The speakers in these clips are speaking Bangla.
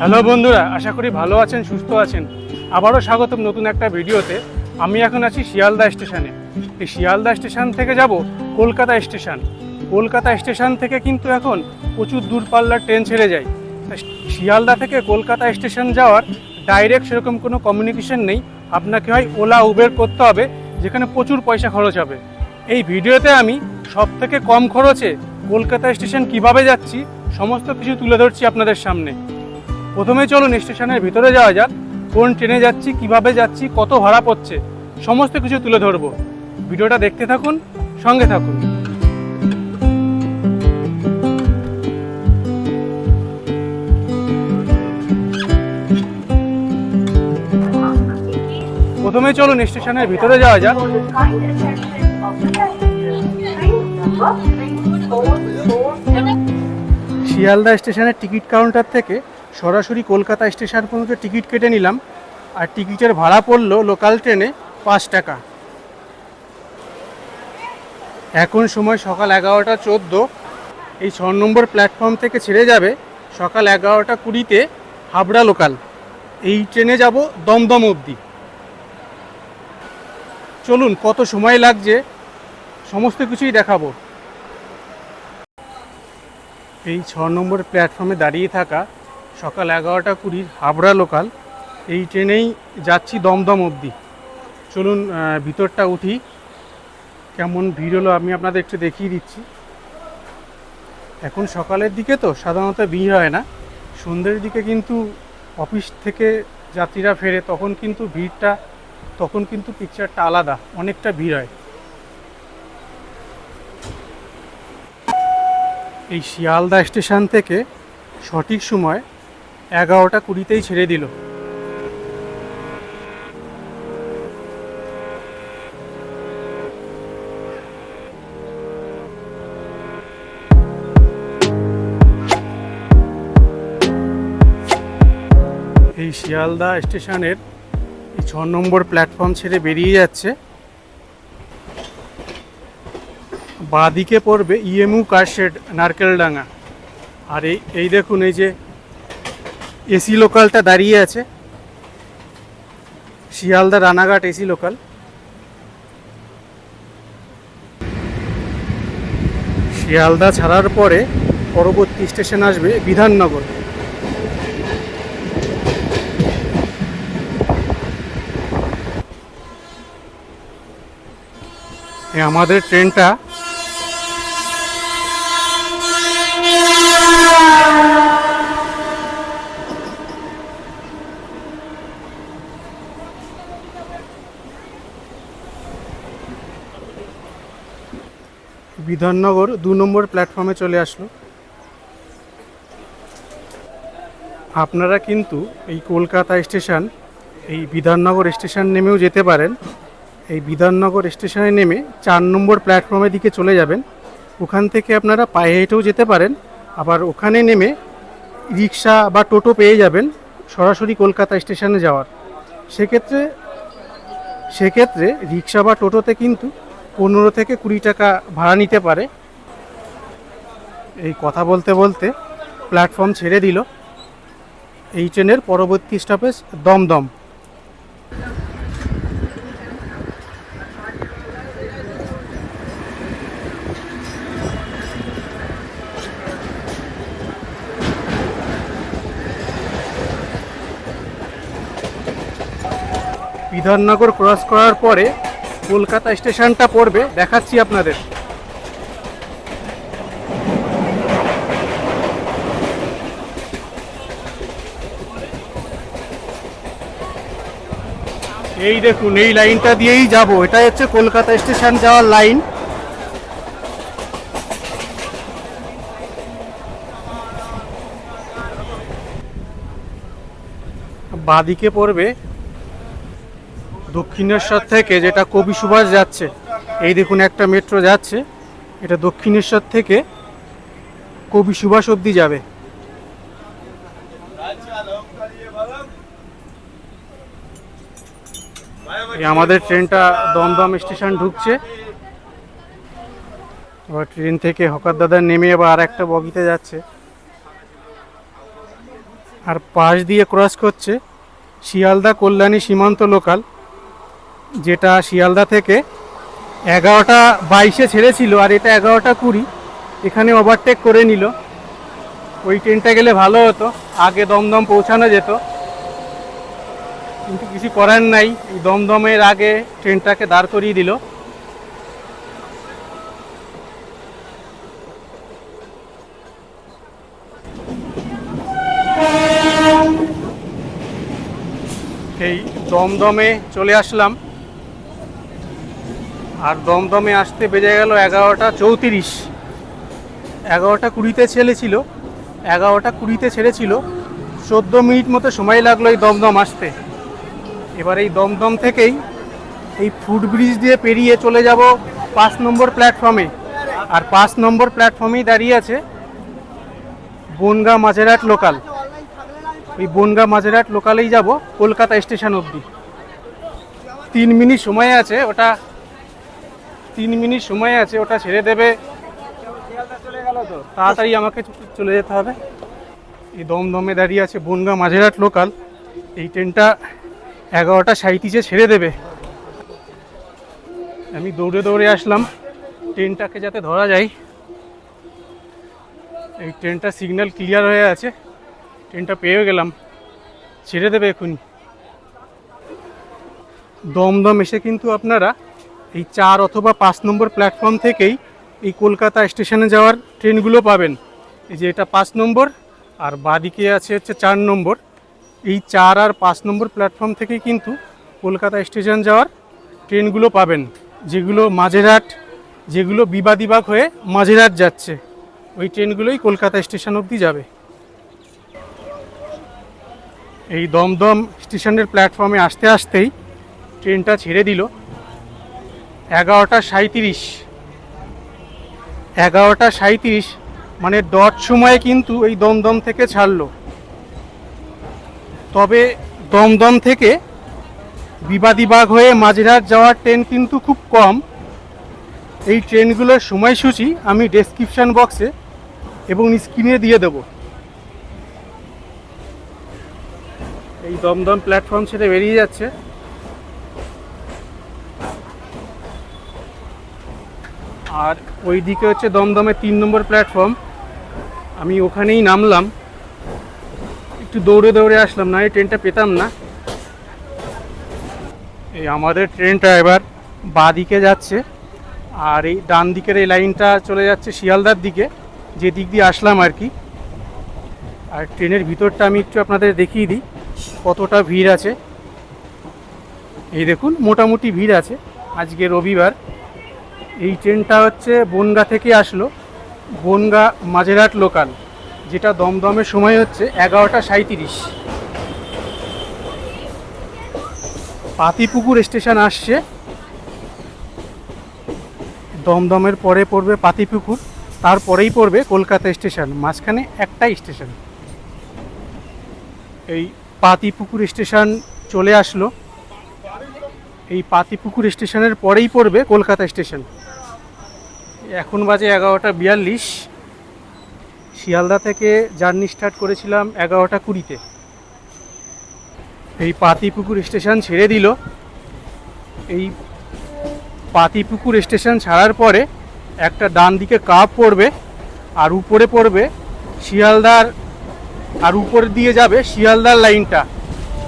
হ্যালো বন্ধুরা, আশা করি ভালো আছেন, সুস্থ আছেন। আবারও স্বাগতম নতুন একটা ভিডিওতে। আমি এখন আছি শিয়ালদা স্টেশনে। এই শিয়ালদা স্টেশন থেকে যাব কলকাতা স্টেশন। কলকাতা স্টেশন থেকে কিন্তু এখন প্রচুর দূরপাল্লার ট্রেন ছেড়ে যায়। শিয়ালদা থেকে কলকাতা স্টেশন যাওয়ার ডাইরেক্ট সেরকম কোনো কমিউনিকেশন নেই। আপনাকে হয় ওলা, উবের করতে হবে, যেখানে প্রচুর পয়সা খরচ হবে। এই ভিডিওতে আমি সব থেকে কম খরচে কলকাতা স্টেশন কীভাবে যাচ্ছি, সমস্ত কিছু তুলে ধরছি আপনাদের সামনে। প্রথমে চলুন স্টেশনের ভিতরে যাওয়া যাক, কোন ট্রেনে যাচ্ছি, কীভাবে যাচ্ছি, কত ভাড়া পড়ছে, সমস্ত কিছু তুলে ধরবো। ভিডিওটা দেখতে থাকুন, সঙ্গে থাকুন। প্রথমে চলুন স্টেশনের ভিতরে যাওয়া যাক। শিয়ালদা স্টেশনের টিকিট কাউন্টার থেকে সরাসরি কলকাতা স্টেশন পর্যন্ত টিকিট কেটে নিলাম। আর টিকিটের ভাড়া পড়ল লোকাল ট্রেনে পাঁচ টাকা। এখন সময় সকাল এগারোটা চোদ্দ। এই ছ নম্বর প্ল্যাটফর্ম থেকে ছেড়ে যাবে সকাল এগারোটা কুড়িতে হাবড়া লোকাল। এই ট্রেনে যাব দমদম অবধি। চলুন, কত সময় লাগছে? সমস্ত কিছুই দেখাবো। এই ছ নম্বর প্ল্যাটফর্মে দাঁড়িয়ে থাকা সকাল এগারোটা কুড়ির হাবড়া লোকাল এই ট্রেনেই যাচ্ছি দমদম অবধি। চলুন ভিতরটা উঠি। কেমন ভিড় হলো আমি আপনাদের একটু দেখিয়ে দিচ্ছি। এখন সকালের দিকে তো সাধারণত ভিড় হয় না। সন্ধ্যের দিকে কিন্তু অফিস থেকে যাত্রীরা ফেরে, তখন কিন্তু ভিড়টা, তখন কিন্তু পিকচারটা আলাদা, অনেকটা ভিড় হয়। এই শিয়ালদা স্টেশন থেকে সঠিক সময় এগারোটা কুড়িতেই ছেড়ে দিল। এই শিয়ালদা স্টেশনের এই ছ নম্বর প্ল্যাটফর্ম ছেড়ে বেরিয়ে যাচ্ছে। বাঁদিকে পড়বে ইএমউ কারশেড, নারকেলডাঙ্গা। আর এই এই দেখুন এই যে এসি লোকালটা দাঁড়িয়ে আছে। Sealdah Ranaghat AC local. Sealdah ছাড়ার পরে পরবর্তী স্টেশন আসবে বিধাননগর। আমাদের ট্রেনটা। বিধাননগর দু নম্বর প্ল্যাটফর্মে চলে আসলো। আপনারা কিন্তু এই কলকাতা স্টেশন, এই বিধাননগর স্টেশন নেমেও যেতে পারেন। এই বিধাননগর স্টেশনে নেমে চার নম্বর প্ল্যাটফর্মের দিকে চলে যাবেন। ওখান থেকে আপনারা পায়ে হেঁটেও যেতে পারেন। আবার ওখানে নেমে রিক্সা বা টোটো পেয়ে যাবেন সরাসরি কলকাতা স্টেশনে যাওয়ার। সেক্ষেত্রে সেক্ষেত্রে রিক্সা বা টোটোতে কিন্তু পনেরো থেকে কুড়ি টাকা ভাড়া নিতে পারে। এই কথা বলতে বলতে প্ল্যাটফর্ম ছেড়ে দিল। এই ট্রেনের পরবর্তী স্টপেজ দমদম। বিধাননগর ক্রস করার পরে কলকাতা স্টেশনটা পড়বে, দেখাচ্ছি আপনাদের। এই দেখুন, এই লাইনটা দিয়েই যাব। এটা হচ্ছে কলকাতা স্টেশন যাওয়ার লাইন। বাদিকে পড়বে দক্ষিণেশ্বর থেকে যেটা কবি সুভাষ যাচ্ছে, এই দেখুন একটা মেট্রো যাচ্ছে, এটা দক্ষিণেশ্বর থেকে কবি সুভাষ অবধি যাবে। আমাদের ট্রেনটা দমদম স্টেশন ঢুকছে। এবার ট্রেন থেকে হকার দাদা নেমে এবার আর একটা বগিতে যাচ্ছে। আর পাশ দিয়ে ক্রস করছে শিয়ালদা কল্যাণী সীমান্ত লোকাল যেটা শিয়ালদা থেকে এগারোটা বাইশে ছেড়েছিল আর এটা এগারোটা কুড়ি। এখানে ওভারটেক করে নিল। ওই ট্রেনটা গেলে ভালো হতো। আগে দমদম পৌঁছানো যেত। কিন্তু কিছু করার নাই। এই দমদমের আগে ট্রেনটাকে দাঁড় করিয়ে দিল। এই দমদমে চলে আসলাম। আর দমদমে আসতে বেজে গেল এগারোটা চৌত্রিশ। এগারোটা কুড়িতে ছেড়েছিল এগারোটা কুড়িতে ছেড়েছিল। চোদ্দ মিনিট মতো সময় লাগল এই দমদম আসতে। এবার এই দমদম থেকেই এই ফুট ব্রিজ দিয়ে পেরিয়ে চলে যাব পাঁচ নম্বর প্ল্যাটফর্মে। আর পাঁচ নম্বর প্ল্যাটফর্মেই দাঁড়িয়ে আছে বনগা মাঝেরহাট লোকাল। ওই বনগা মাঝেরহাট লোকালেই যাব কলকাতা স্টেশন অবধি। তিন মিনিট সময় আছে, ওটা তিন মিনিট সময় আছে, ওটা ছেড়ে দেবে। তাড়াতাড়ি আমাকে চলে যেতে হবে। এই দমদমে দাঁড়িয়ে আছে বনগা মাঝেরহাট লোকাল এই ট্রেনটা এগারোটা সাঁইত্রিশে ছেড়ে দেবে। আমি দৌড়ে দৌড়ে আসলাম। ট্রেনটাকে যাতে ধরা যায়। এই ট্রেনটা সিগন্যাল ক্লিয়ার হয়ে আছে। ট্রেনটা পেয়ে গেলাম। ছেড়ে দেবে এখনই দমদম এসে কিন্তু আপনারা এই চার অথবা পাঁচ নম্বর প্ল্যাটফর্ম থেকেই এই কলকাতা স্টেশনে যাওয়ার ট্রেনগুলো পাবেন। এই যে এটা পাঁচ নম্বর, আর বাদিকে আছে হচ্ছে চার নম্বর। এই চার আর পাঁচ নম্বর প্ল্যাটফর্ম থেকেই কিন্তু কলকাতা স্টেশন যাওয়ার ট্রেনগুলো পাবেন, যেগুলো মাঝেরহাট, যেগুলো বিবাদিবাগ হয়ে মাঝেরহাট যাচ্ছে। ওই ট্রেনগুলোই কলকাতা স্টেশন অবধি যাবে। এই দমদম স্টেশনের প্ল্যাটফর্মে আসতে আসতেই ট্রেনটা ছেড়ে দিল। এগারোটা সাঁইত্রিশ। এগারোটা সাঁইত্রিশ মানে ডট সময়ে কিন্তু এই দমদম থেকে ছাড়লো। তবে দমদম থেকে বিবাদীবাগ হয়ে মাঝেরহাট যাওয়ার ট্রেন কিন্তু খুব কম। এই ট্রেনগুলোর সময়সূচি আমি ডেসক্রিপশান বক্সে এবং স্ক্রিনে দিয়ে দেব। এই দমদম প্ল্যাটফর্ম ছেড়ে বেরিয়ে যাচ্ছে। আর ওই দিকে হচ্ছে দমদমের তিন নম্বর প্ল্যাটফর্ম আমি ওখানেই নামলাম। একটু দৌড়ে দৌড়ে আসলাম, না, এই ট্রেনটা পেতাম না। এই আমাদের ট্রেনটা এবার বাঁ দিকে যাচ্ছে, আর এই ডান দিকের এই লাইনটা চলে যাচ্ছে শিয়ালদার দিকে, যে দিক দিয়ে আসলাম আর কি। আর ট্রেনের ভিতরটা আমি একটু আপনাদের দেখিয়ে দিই, কতটা ভিড় আছে। এই দেখুন, মোটামুটি ভিড় আছে। আজকে রবিবার। এই ট্রেনটা হচ্ছে বনগা থেকে আসলো। বনগা মাঝেরহাট লোকাল যেটা দমদমের সময় হচ্ছে এগারোটা সাঁইত্রিশ। পাতিপুকুর স্টেশন আসছে। দমদমের পরে পড়বে পাতিপুকুর, তারপরেই পড়বে কলকাতা স্টেশন মাঝখানে একটাই স্টেশন এই পাতিপুকুর স্টেশন চলে আসলো। এই পাতিপুকুর স্টেশনের পরেই পড়বে কলকাতা স্টেশন। এখন বাজে এগারোটা বিয়াল্লিশ। শিয়ালদা থেকে জার্নি স্টার্ট করেছিলাম এগারোটা কুড়িতে। এই পাতিপুকুর স্টেশন ছেড়ে দিল। এই পাতিপুকুর স্টেশন ছাড়ার পরে একটা ডান দিকে কাপ পড়বে আর উপরে পড়বে শিয়ালদার আর উপর দিয়ে যাবে শিয়ালদার লাইনটা।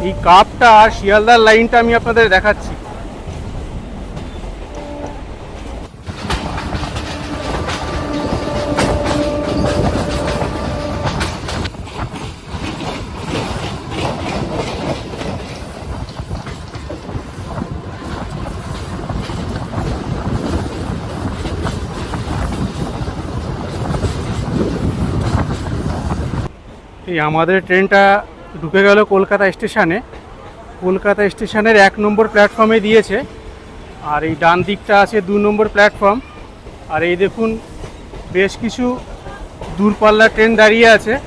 এই কাপটা আর শিয়ালদার লাইনটা আমি আপনাদের দেখাচ্ছি। এই আমাদের ট্রেনটা ঢুকে গেল কলকাতা স্টেশনে। কলকাতা স্টেশনের এক নম্বর প্ল্যাটফর্মে দিয়েছে। আর এই ডান দিকটা আছে দু নম্বর প্ল্যাটফর্ম। আর এই দেখুন, বেশ কিছু দূরপাল্লার ট্রেন দাঁড়িয়ে আছে।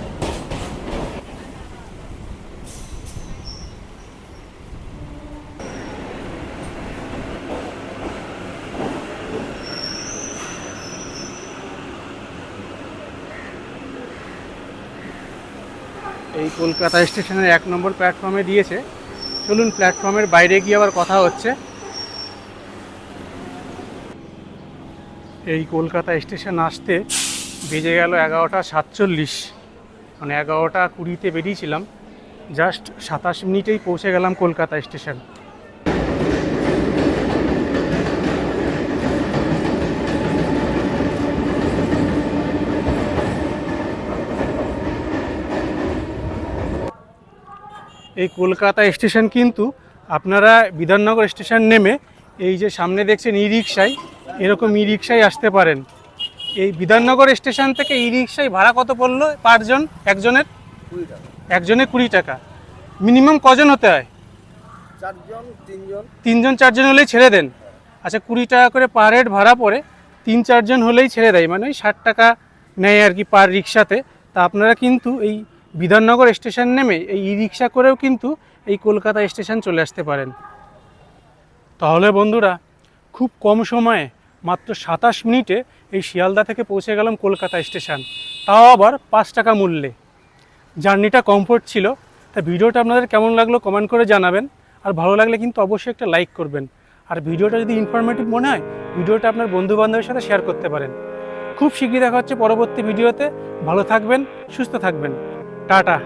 এই কলকাতা স্টেশনের এক নম্বর প্ল্যাটফর্মে দিয়েছে। চলুন প্ল্যাটফর্মের বাইরে গিয়ে আবার কথা হচ্ছে। এই কলকাতা স্টেশন আসতে বেজে গেল এগারোটা সাতচল্লিশ। মানে এগারোটা কুড়িতে বেরিয়েছিলাম। জাস্ট সাতাশ মিনিটেই পৌঁছে গেলাম কলকাতা স্টেশন। এই কলকাতা স্টেশন কিন্তু আপনারা বিধাননগর স্টেশন নেমে এই যে সামনে দেখছেন ই রিক্সায় এরকম ই রিক্সায় আসতে পারেন। এই বিধাননগর স্টেশন থেকে ই রিক্সায় ভাড়া কত পড়ল পাঁচজন? একজনের? কুড়ি টাকা। একজনে কুড়ি টাকা। মিনিমাম কজন হতে হয়? চারজন তিনজন। তিনজন চারজন হলেই ছেড়ে দেন। আচ্ছা কুড়ি টাকা করে পার হেড ভাড়া পড়ে তিন চারজন হলেই ছেড়ে দেয়। মানে ওই ষাট টাকা নেয় আর কি পার রিক্সাতে তা আপনারা কিন্তু এই বিধাননগর স্টেশন নেমে এই ই রিক্সা করেও কিন্তু এই কলকাতা স্টেশন চলে আসতে পারেন। তাহলে বন্ধুরা, খুব কম সময়ে মাত্র সাতাশ মিনিটে এই শিয়ালদা থেকে পৌঁছে গেলাম কলকাতা স্টেশন। তাও আবার পাঁচ টাকা মূল্যে। জার্নিটা কমফোর্ট ছিল তা ভিডিওটা আপনাদের কেমন লাগল কমেন্ট করে জানাবেন। আর ভালো লাগলে কিন্তু অবশ্যই একটা লাইক করবেন। আর ভিডিওটা যদি ইনফরমেটিভ মনে হয়, ভিডিওটা আপনার বন্ধু বান্ধবের সাথে শেয়ার করতে পারেন। খুব শীঘ্রই দেখা হচ্ছে পরবর্তী ভিডিওতে। ভালো থাকবেন, সুস্থ থাকবেন। টাটা।